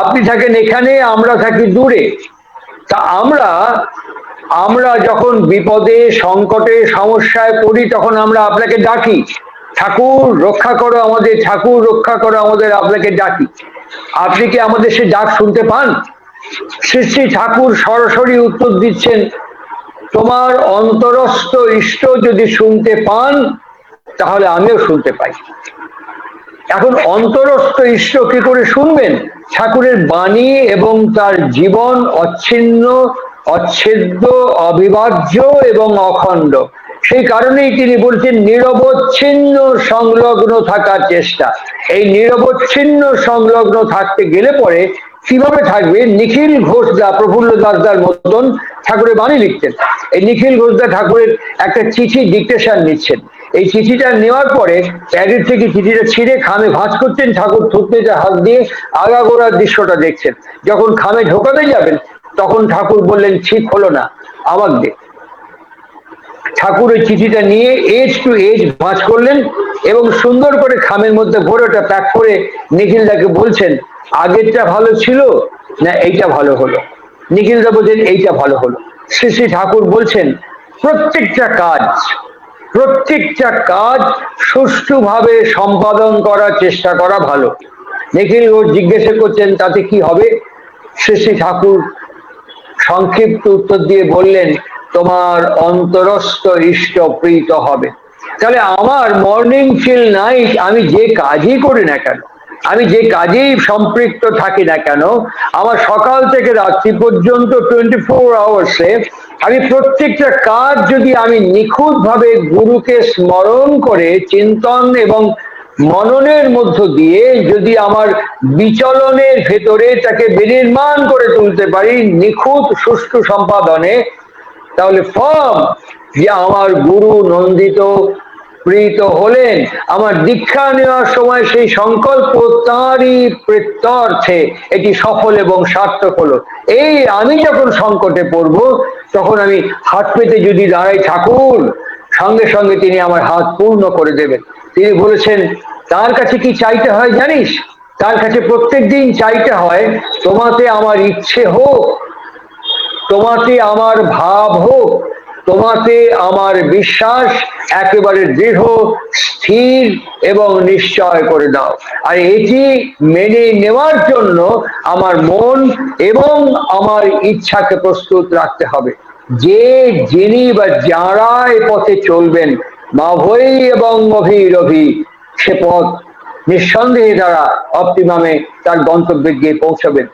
আপনি থাকেন এখানে, আমরা থাকি দূরে। তা আমরা আমরা যখন বিপদে, সংকটে, সমস্যায় পড়ি, তখন আমরা আপনাকে ডাকি। ঠাকুর, রক্ষা করো আমাদের, ঠাকুর, রক্ষা করো আমাদের, আপনাকে ডাকি। আপনি কি আমাদের সে ডাক শুনতে পান? শ্রী শ্রী ঠাকুর সরাসরি উত্তর দিচ্ছেন, তোমার অন্তরস্থ ইষ্ট যদি শুনতে পান, তাহলে আমিও শুনতে পাই। এখন অন্তরস্থ ইষ্ট কি করে শুনবেন? ঠাকুরের বাণী এবং তার জীবন অচ্ছিন্ন, অচ্ছেদ্য, অবিভাজ্য এবং অখণ্ড। সেই কারণেই তিনি বলছেন, নিরবচ্ছিন্ন সংলগ্ন থাকার চেষ্টা। এই নিরবচ্ছিন্ন সংলগ্ন থাকতে গেলে পরে কীভাবে থাকবে? নিখিল ঘোষ ঘোষদা প্রফুল্ল দাসদার মতন ঠাকুরের বাণী লিখতেন। এই নিখিল ঘোষদা ঠাকুরের একটা চিঠি ডিকটেশন নিচ্ছেন। এই চিঠিটা নেওয়ার পরে প্যাডের থেকে চিঠিটা ছিঁড়ে খামে ভাঁজ করছেন ঠাকুর থুতনিতে হাত দিয়ে আগাগোড়ার দৃশ্যটা দেখছেন। যখন খামে ঢোকাতে যাবেন, তখন ঠাকুর বললেন ঠিক হলো না আবার দে। ঠাকুর ওই চিঠিটা নিয়ে এজ টু এজ ভাঁজ করলেন এবং সুন্দর করে খামের মধ্যে ভরে ওটা প্যাক করে নিখিলদাকে বলছেন, আগেরটা ভালো ছিল না এইটা ভালো হলো? নিখিলদা বলছেন, এইটা ভালো হলো। শ্রী শ্রী ঠাকুর বলছেন, প্রত্যেকটা কাজ প্রত্যেকটা কাজ সুষ্ঠুভাবে সম্পাদন করার চেষ্টা করা ভালো। নিখিল ঘোষ জিজ্ঞাসা করছেন, তাতে কি হবে? শ্রী ঠাকুর সংক্ষিপ্ত উত্তর দিয়ে বললেন, তোমার অন্তরস্থ ইষ্ট প্রীত হবে। তাহলে আমার মর্নিং ফিল নাইট আমি যে কাজই করি না কেন, আমি যে কাজেই সম্পৃক্ত থাকি না কেন, আমার সকাল থেকে রাত্রি পর্যন্ত টোয়েন্টি ফোর আওয়ার্সে আমি প্রত্যেকটা কাজ যদি আমি নিখুঁতভাবে গুরুকে স্মরণ করে, চিন্তন এবং মননের মধ্য দিয়ে যদি আমার বিচলনের ভেতরে তাকে বিনির্মাণ করে তুলতে পারি নিখুঁত সুষ্ঠু সম্পাদনে, তাহলে ফর্ম যে আমার গুরু নন্দিত প্রীত হলেন। আমার দীক্ষা নেওয়ার সময় সেই সংকল্প তাঁরই প্রত্যর্থে এটি সফল এবং সার্থক হলো। এই আমি যখন সংকটে পড়ব, তখন আমি হাত পেতে যদি দাঁড়াই ঠাকুর, সঙ্গে সঙ্গে তিনি আমার হাত পূর্ণ করে দেবেন। তিনি বলেছেন, তার কাছে কি চাইতে হয় জানিস? তার কাছে প্রত্যেক দিন চাইতে হয়, তোমাতে আমার ইচ্ছে হোক, তোমাতে আমার ভাব হোক তোমাতে আমার বিশ্বাস একেবারে দৃঢ়, স্থির এবং নিশ্চয় করে দাও। আর এটি মেনে নেওয়ার জন্য আমার মন এবং আমার ইচ্ছাকে প্রস্তুত রাখতে হবে। যে যিনি বা যারা এ পথে চলবেন মাভৈ এবং অভিরভি সে পথ নিঃসন্দেহে তারা অপটিমামে তার গন্তব্যে গিয়ে পৌঁছাবেন।